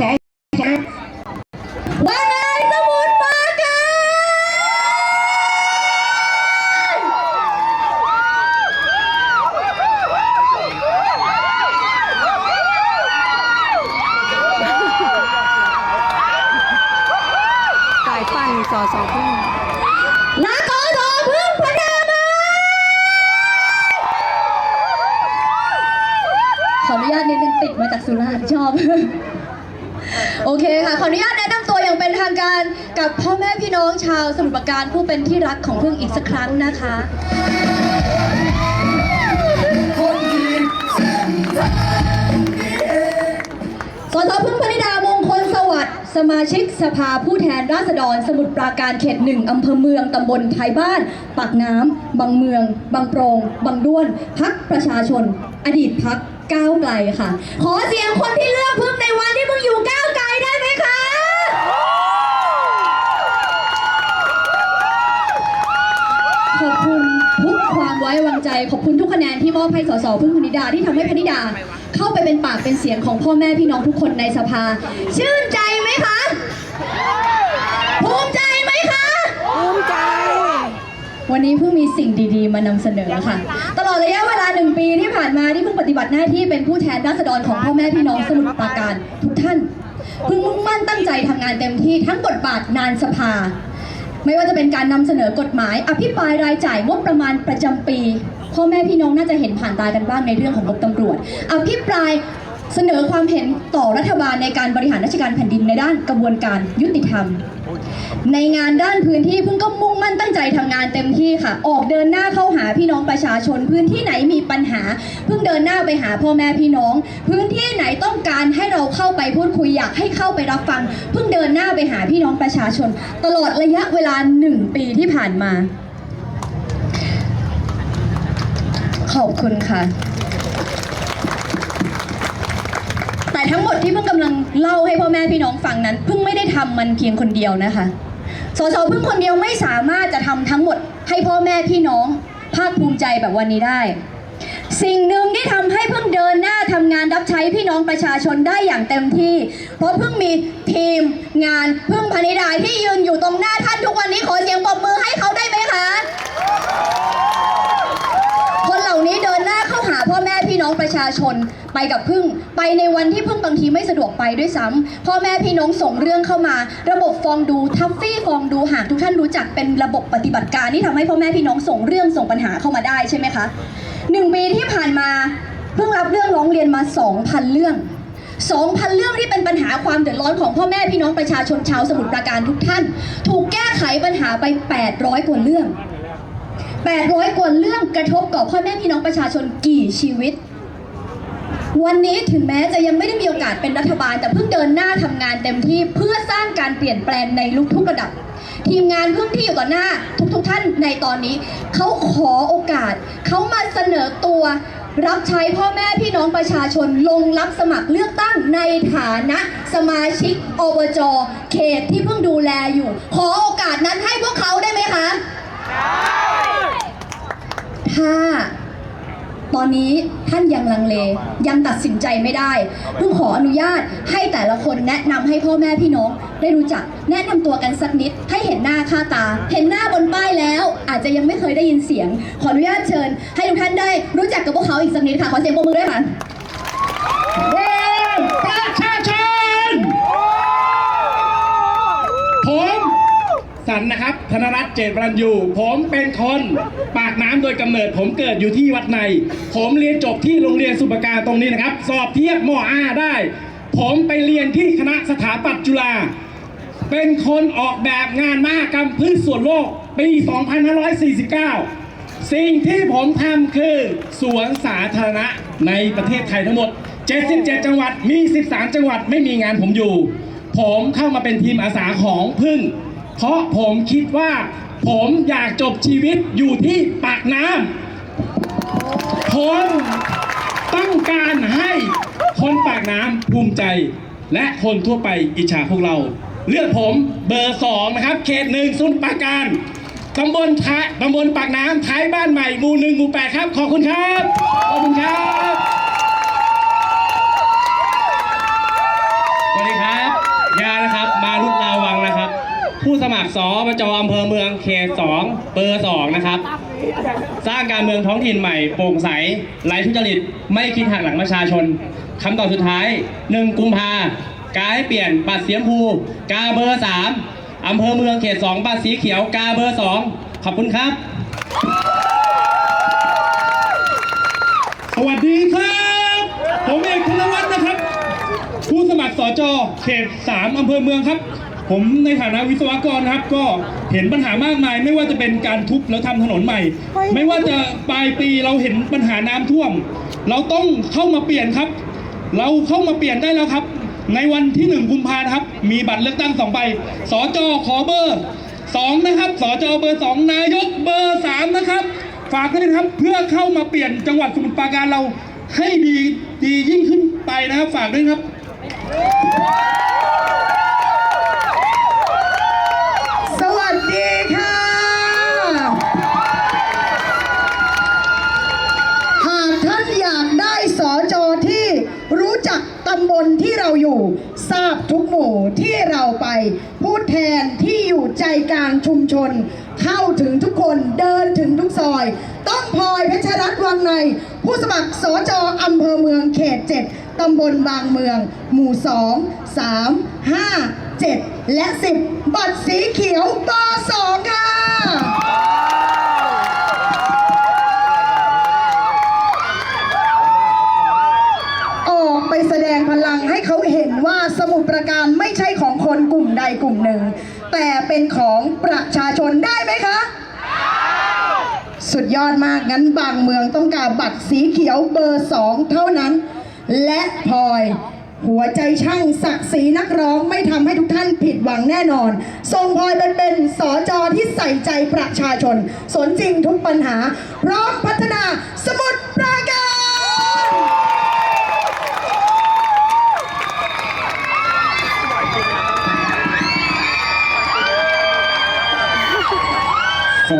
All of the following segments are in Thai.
สองสองว่าไงสมุทรปราการสายปั่นสอสอพึ่งนักอสอพึ่งพนามาขออนุญาตนิดนึงติดมาจากสุราษฎร์ชอบ โอเคค่ะ ขออนุญาตแนะนำตัวอย่างเป็นทางการกับพ่อแม่พี่น้องชาวสมุทรปราการผู้เป็นที่รักของพึ่งอีกสักครั้งนะคะ สสพึ่งพนิดามงคลสวัสดิ์สมาชิกสภาผู้แทนราษฎรสมุทรปราการเขตหนึ่งอำเภอเมืองตำบลไทยบ้าน ปากน้ำบางเมือง บางโปรง บางด้วน พักประชาชน อดีตพัก ก้าวไกลค่ะ ขอเสียงคนที่เลือกพึ่งในวันที่มึงอยู่ก้าวไกลได้ไหมคะ ขอบคุณทุกความไว้วางใจ ขอบคุณทุกคะแนนที่มอบให้สสพึ่งพนิดาที่ทำให้พนิดา เข้าไปเป็นปากเป็นเสียงของพ่อแม่พี่น้องทุกคนในสภา ชื่นใจไหมคะ ภูมิใจไหมคะ ภูมิใจ วันนี้เพิ่งมีสิ่งดีๆ มานำเสนอค่ะ ตลอดระยะเวลาหนึ่งปีที่ผ่านมาที่เพิ่งปฏิบัติหน้าที่เป็นผู้แทนราษฎรของพ่อแม่พี่น้องสมุทรปราการทุกท่านเพิ่งมุ่งมั่นตั้งใจทำงานเต็มที่ทั้งบทบาทนานสภา ไม่ว่าจะเป็นการนำเสนอกฎหมาย อภิปรายรายจ่ายงบประมาณประจำปีพ่อแม่พี่น้องน่าจะเห็นผ่านตากันบ้างในเรื่องของงบตำรวจ อภิปราย เสนอความเห็นต่อรัฐบาลในการบริหารราชการแผ่นดินในด้านกระบวนการยุติธรรม ในงานด้านพื้นที่เพิ่งก็มุ่งมั่นตั้งใจทำงานเต็มที่ค่ะ ออกเดินหน้าเข้าหาพี่น้องประชาชน พื้นที่ไหนมีปัญหา เพิ่งเดินหน้าไปหาพ่อแม่พี่น้อง พื้นที่ไหนต้องการให้เราเข้าไปพูดคุยอยากให้เข้าไปรับฟัง เพิ่งเดินหน้าไปหาพี่น้องประชาชน ตลอดระยะเวลาหนึ่งปีที่ผ่านมา ขอบคุณค่ะ แต่ ทั้งหมดที่เพิ่งกำลังเล่าให้พ่อแม่พี่น้องฟังนั้นเพิ่งไม่ได้ทำมันเพียงคนเดียวนะคะ สสเพิ่งคนเดียวไม่สามารถจะทำทั้งหมดให้พ่อแม่พี่น้องภาคภูมิใจแบบวันนี้ได้ สิ่งหนึ่งที่ทำให้เพิ่งเดินหน้าทำงานรับใช้พี่น้องประชาชนได้อย่างเต็มที่ เพราะเพิ่งมีทีมงานเพิ่งพนิดาที่ยืนอยู่ตรงหน้าท่านทุกวันนี้ขอเสียงปรบมือให้เขาได้ไหมคะ คนเหล่านี้ ประชาชนไปกับพึ่ง ไปในวันที่พึ่งบางทีไม่สะดวกไปด้วยซ้ำพ่อแม่พี่น้องส่งเรื่องเข้ามา ระบบฟองดูทัฟฟี่ฟองดูหากทุกท่านรู้จักเป็นระบบปฏิบัติการที่ทำให้พ่อแม่พี่น้องส่งเรื่องส่งปัญหาเข้ามาได้ใช่ไหมคะหนึ่งปีที่ผ่านมาเพิ่งรับเรื่องร้องเรียนมา 2,000 เรื่อง 2,000 เรื่องที่เป็นปัญหาความเดือดร้อนของพ่อแม่พี่น้องประชาชนชาวสมุทรปราการทุกท่าน ถูกแก้ไขปัญหาไป 800 กว่าเรื่อง 800 กว่าเรื่องกระทบกับพ่อแม่พี่น้องประชาชนกี่ชีวิต วันนี้ถึงแม้จะยังไม่ได้มีโอกาสเป็นรัฐบาล แต่เพิ่งเดินหน้าทำงานเต็มที่เพื่อสร้างการเปลี่ยนแปลงในลุกทุกระดับ ทีมงานเพิ่งที่อยู่ต่อหน้า ทุกๆทท่านในตอนนี้เขาขอโอกาสเขามาเสนอตัวรับใช้พ่อแม่พี่น้องประชาชนลงรับสมัครเลือกตั้งในฐานะ สมาชิกอบจเขตที่เพิ่งดูแลอยู่ ขอโอกาสนั้นให้พวกเขาได้ไหมคะ ถ้า ตอนนี้ท่านยังลังเลยังตัดสินใจไม่ได้เพิ่งขออนุญาตให้แต่ละคนแนะนำให้พ่อแม่พี่น้องได้รู้จักแนะนำตัวกันสักนิด ให้เห็นหน้าค่าตา เห็นหน้าบนป้ายแล้ว อาจจะยังไม่เคยได้ยินเสียง ขออนุญาตเชิญ ให้ทุกท่านได้รู้จักกับพวกเขาอีกสักนิดค่ะขอเสียงปรบมือด้วยค่ะชาชนผม สันนะครับ ธนรัตน์เจตบรัญยูผมเป็นคนปากน้ำโดยกำเนิด ผมเกิดอยู่ที่วัดใน ผมเรียนจบที่โรงเรียนสุปการตรงนี้นะครับ สอบเทียบมอาได้ ผมไปเรียนที่คณะสถาปัตย์จุฬาเป็นคนออกแบบงานมหกรรมพืชส่วนโลกปี 2549 สิ่งที่ผมทำคือ สวนสาธารณะในประเทศไทยทั้งหมด 77 จังหวัดมี 13 จังหวัดไม่มีงานผมอยู่ ผมเข้ามาเป็นทีมอาสาของพึ่ง เพราะผมคิดว่า ผมอยากจบชีวิตอยู่ที่ปากน้ำผมต้องการให้คนปากน้ำภูมิใจ และคนทั่วไปอิจฉาพวกเรา เลือกผมเบอร์สองนะครับเขตหนึ่งสุนปราการตำบลท้ายตำบลปากน้ำท้ายบ้านใหม่หมู่หนึ่งหมู่แปดครับ ขอบคุณครับ ขอบคุณครับ สวัสดีครับ ยานะครับ มารุตนาวังนะครับ ผู้ส มัครสอบจอำเภอเมืองเขตสองเบอร์สองนะครับ สร้างการเมืองท้องถิ่นใหม่โปร่งใสไร้ทุจริตไม่คิดหักหลังประชาชนคำตอบสุดท้าย1กุมภากาให้เปลี่ยนบัตรสีชมพูกาเบอร์3อำเภอเมืองเขต2บัตรสีเขียวกาเบอร์2ขอบคุณครับ สวัสดีครับ ผมเอกธนวัฒน์นะครับ ผู้สมัครสจเขต3อำเภอเมืองครับ ผมในฐานะวิศวกรนะครับ ก็เห็นปัญหามากมาย ไม่ว่าจะเป็นการทุบแล้วทำถนนใหม่ ไม่ว่าจะปลายปีเราเห็นปัญหาน้ำท่วม เราต้องเข้ามาเปลี่ยนครับ เราเข้ามาเปลี่ยนได้แล้วครับ ในวันที่1กุมภาครับ มีบัตรเลือกตั้งสองใบสจขอเบอร์สองนะครับสจเบอร์สองนายกเบอร์สามนะครับ ฝากด้วยนะครับเพื่อเข้ามาเปลี่ยนจังหวัดสมุทรปราการเราให้ดีดียิ่งขึ้นไปนะครับ ฝากด้วยครับ จักตำบลที่เราอยู่ ทราบทุกหมู่ที่เราไปผู้แทนที่อยู่ใจกลางชุมชน เข้าถึงทุกคนเดินถึงทุกซอย ต้องพลอยเพชรรัตน์วังใน ผู้สมัครสอจออำเภอเมืองเขต7ตำบลบางเมือง หมู่2 3 5 7และ10บัตรสีเขียวเบอร์2ค่ะ ว่าสมุดประการไม่ใช่ของคนกลุ่มใดกลุ่มหนึ่ง แต่เป็นของประชาชนได้ไหมคะ สุดยอดมากงั้นบางเมืองต้องการบัตรสีเขียวเบอร์สองเท่านั้น และพลอยหัวใจช่างศักดิ์ศรีนักร้องไม่ทำให้ทุกท่านผิดหวังแน่นอน ทรงพลอยเป็นเป็นสอจอที่ใส่ใจประชาชน สนจริงทุกปัญหา พร้อมพัฒนาสมุดปราการ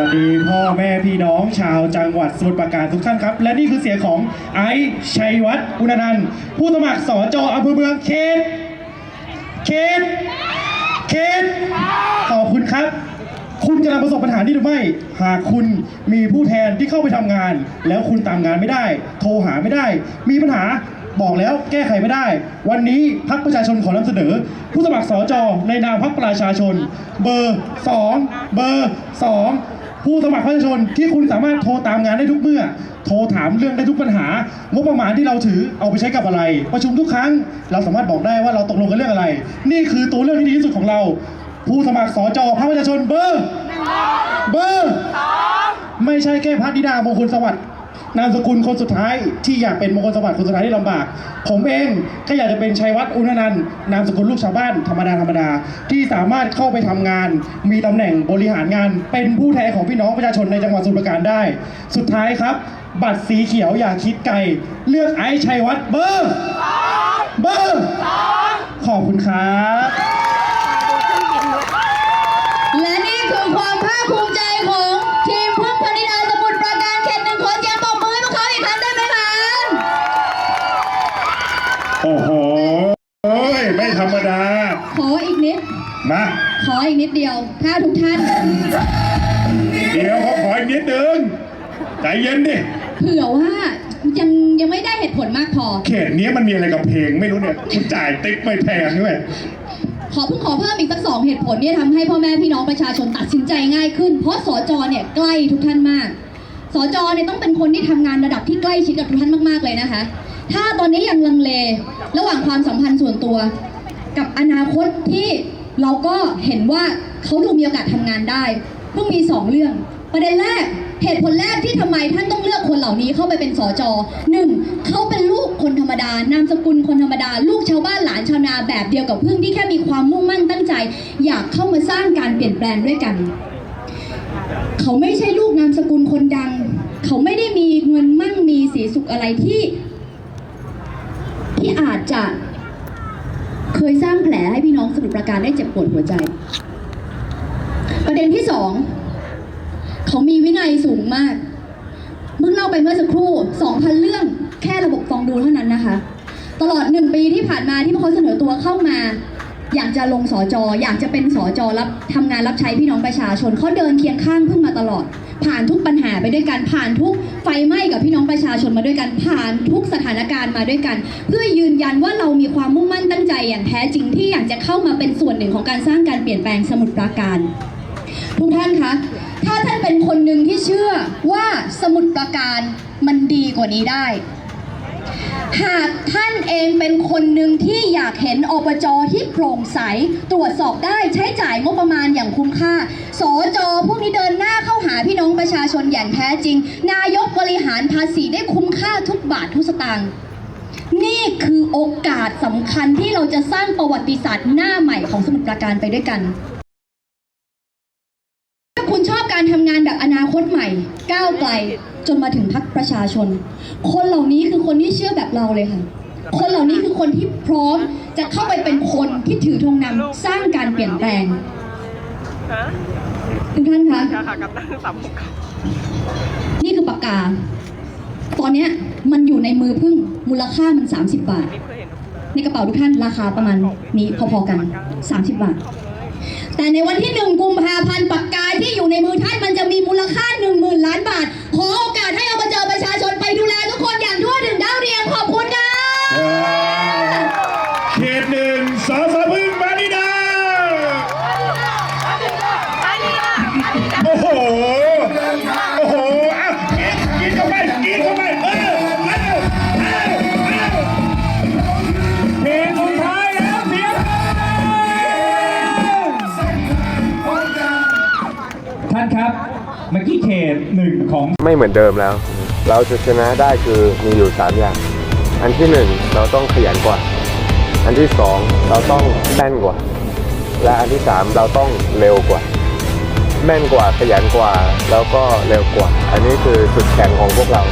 วัสดีพ่อแม่พี่น้องชาวจังหวัดสมุทรปราการทุกท่านครับ และนี่คือเสียงของไอซ์ชัยวัฒน์อุณนันท์ผู้สมัครสจอำเภอเมืองเขตเขตเขตขอบคุณครับ คุณกำลังประสบปัญหานี้หรือไม่ หากคุณมีผู้แทนที่เข้าไปทำงาน แล้วคุณตามงานไม่ได้ โทรหาไม่ได้ มีปัญหาบอกแล้วแก้ไขไม่ได้ วันนี้พักประชาชนขอนำเสนอ ผู้สมัครสจในนามพักประชาชน เบอร์ 2 เบอร์ 2 ผู้สมัครประชาชนที่คุณสามารถโทรตามงานได้ทุกเมื่อ โทรถามเรื่องได้ทุกปัญหางบประมาณที่เราถือเอาไปใช้กับอะไร ประชุมทุกครั้ง เราสามารถบอกได้ว่าเราตกลงกันเรื่องอะไร นี่คือตัวเลือกที่ดีที่สุดของเรา ผู้สมัครสจพรรคประชาชนเบอร์เบอร์ไม่ใช่แค่พัฒนิดามงคลสวัสดิ์ นามสกุลคนสุดท้ายที่อยากเป็นมงคลสวัสดิ์คนสุดท้ายที่ลำบาก ผมเองก็อยากจะเป็นชัยวัฒน์อุณนันท์นามสกุลลูกชาวบ้านธรรมดาธรรมดาที่สามารถเข้าไปทำงาน มีตำแหน่งบริหารงาน เป็นผู้แทนของพี่น้องประชาชนในจังหวัดสุพรราการได้ สุดท้ายครับ บัตรสีเขียวอย่าคิดไกลเลือกไอ้ชัยวัฒน์เบอร์เบอร์ขอบคุณครับ ธรรมดา ขออีกนิด มา ขออีกนิดเดียว ถ้าทุกท่าน เดี๋ยวเขาขออีกนิดนึงใจเย็นดิ เผื่อว่ายังยังไม่ได้เหตุผลมากพอ เขตนี้มันมีอะไรกับเพลงไม่รู้เนี่ยคุณจ่ายติ๊กไม่แพงด้วยขอเพิ่งขอเพิ่มอีกสักสองเหตุผลที่จะทำให้พ่อแม่พี่น้องประชาชนตัดสินใจง่ายขึ้น เพราะสจเนี่ยใกล้ทุกท่านมากสจเนี่ยต้องเป็นคนที่ทำงานระดับที่ใกล้ชิดกับทุกท่านมากๆเลยนะคะ ถ้าตอนนี้ยังลังเล ระหว่างความสัมพันธ์ส่วนตัว กับอนาคตที่เราก็เห็นว่าเขาดูมีโอกาสทำงานได้เพิ่งมีสองเรื่อง ประเด็นแรกเหตุผลแรกที่ทำไมท่านต้องเลือกคนเหล่านี้เข้าไปเป็นสจหนึ่งเขาเป็นลูกคนธรรมดานามสกุลคนธรรมดา ลูกชาวบ้านหลานชาวนาแบบเดียวกับพึ่งที่แค่มีความมุ่งมั่นตั้งใจ อยากเข้ามาสร้างการเปลี่ยนแปลงด้วยกัน เขาไม่ใช่ลูกนามสกุลคนดัง เขาไม่ได้มีเงินมั่งมีสีสุขอะไรที่ ที่อาจจะ เคยสร้างแผลให้พี่น้องสมุทรปราการได้เจ็บปวดหัวใจ ประเด็นที่สองเขามีวินัยสูงมาก เมื่อเล่าไปเมื่อสักครู่2,000เรื่องแค่ระบบฟองดูเท่านั้นนะคะ ตลอดหนึ่งปีที่ผ่านมาที่พวกเขาเสนอตัวเข้ามา อยากจะลงสอจอ อยากจะเป็นสอจอรับทำงานรับใช้พี่น้องประชาชนเขาเดินเคียงข้างเพึ่งมาตลอด ผ่านทุกปัญหาไปด้วยกันผ่านทุกไฟไหม้กับพี่น้องประชาชนมาด้วยกันผ่านทุกสถานการณ์มาด้วยกัน เพื่อยืนยันว่าเรามีความมุ่งมั่นตั้งใจอย่างแท้จริงที่อยากจะเข้ามาเป็นส่วนหนึ่งของการสร้างการเปลี่ยนแปลงสมุทรปราการทุกท่านคะถ้าท่านเป็นคนหนึ่งที่เชื่อว่าสมุทรปราการมันดีกว่านี้ได้ หากท่านเองเป็นคนหนึ่งที่อยากเห็นอบจที่โปร่งใส ตรวจสอบได้ใช้จ่ายงบประมาณอย่างคุ้มค่า สจพวกนี้เดินหน้าเข้าหาพี่น้องประชาชนอย่างแท้จริง นายกบริหารภาษีได้คุ้มค่าทุกบาททุกสตางค์นี่คือโอกาสสำคัญที่เราจะสร้างประวัติศาสตร์หน้าใหม่ของสมุทรปราการไปด้วยกัน ถ้าคุณชอบการทำงานแบบอนาคตใหม่ ก้าวไกล จนมาถึงพักประชาชน คนเหล่านี้คือคนที่เชื่อแบบเราเลยค่ะ คนเหล่านี้คือคนที่พร้อมจะเข้าไปเป็นคนที่ถือธงนำสร้างการเปลี่ยนแปลงทุกท่านคะนี่คือปากกา ตอนนี้มันอยู่ในมือพึ่งมูลค่ามัน 30 บาท ในกระเป๋าทุกท่านราคาประมาณนี้พอๆกัน 30 บาท แต่ในวันที่หนึ่งกุมภาพันธ์ปากกาที่อยู่ในมือท่านมันจะมีมูลค่า1 0,000ล้านบาทขอ ครับเมื่อกี้เขตหนึ่งของไม่เหมือนเดิมแล้ว เราจะชนะได้คือมีอยู่ 3 อย่าง อันที่ 1 เราต้องขยันกว่า อันที่ 2 เราต้องแม่นกว่า และอันที่ 3 เราต้องเร็วกว่า แม่นกว่าขยันกว่าแล้วก็เร็วกว่า อันนี้คือสุดแข็งของพวกเรา